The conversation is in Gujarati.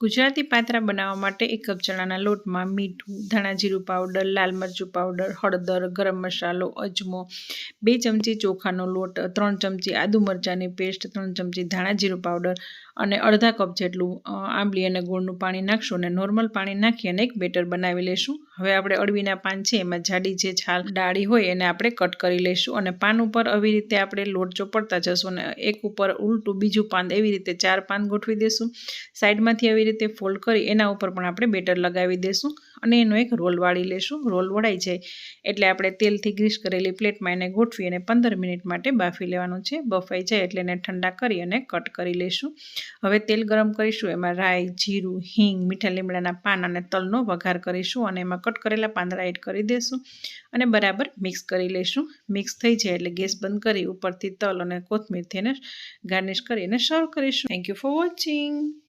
ગુજરાતી પાત્રા બનાવવા માટે એક કપ ચણાના લોટમાં મીઠું, ધાણા જીરું પાવડર, લાલ મરચું પાવડર, હળદર, ગરમ મસાલો, અજમો, બે ચમચી ચોખાનો લોટ, ત્રણ ચમચી આદુ મરચાંની પેસ્ટ, ત્રણ ચમચી ધાણા જીરું પાવડર અને અડધા કપ જેટલું આંબલી અને ગોળનું પાણી નાખશું અને નોર્મલ પાણી નાખી અને એક બેટર બનાવી લઈશું હવે આપણે અળવીના પાન છે, એમાં જાડી જે છાલ ડાળી હોય એને આપણે કટ કરી લઈશું અને પાન ઉપર આવી રીતે આપણે લોટ ચોપડતા જશું અને એક ઉપર ઉલટું બીજું પાન એવી રીતે ચાર પાન ગોઠવી દઈશું સાઈડમાંથી આવી રીતે ફોલ્ડ કરી એના ઉપર પણ આપણે બેટર લગાવી દઈશું અને એનો એક રોલ વાળી લેશું. રોલ વળાઈ જાય એટલે આપણે તેલથી ગ્રીસ કરેલી પ્લેટમાં એને ગોઠવી અને પંદર મિનિટ માટે બાફી લેવાનું છે. બફાઈ જાય એટલે એને ઠંડા કરી અને કટ કરી લઈશું હવે તેલ ગરમ કરીશું. એમાં રાઈ, જીરું, હિંગ, મીઠા લીમડાના પાન અને તલનો વઘાર કરીશું અને એમાં કટ કરેલા પાંદડા એડ કરી દઈશું અને બરાબર મિક્સ કરી લઈશું મિક્સ થઈ જાય એટલે ગેસ બંધ કરી ઉપરથી તલ અને કોથમીરથી એને ગાર્નિશ કરી અને સર્વ કરીશું. Thank you for watching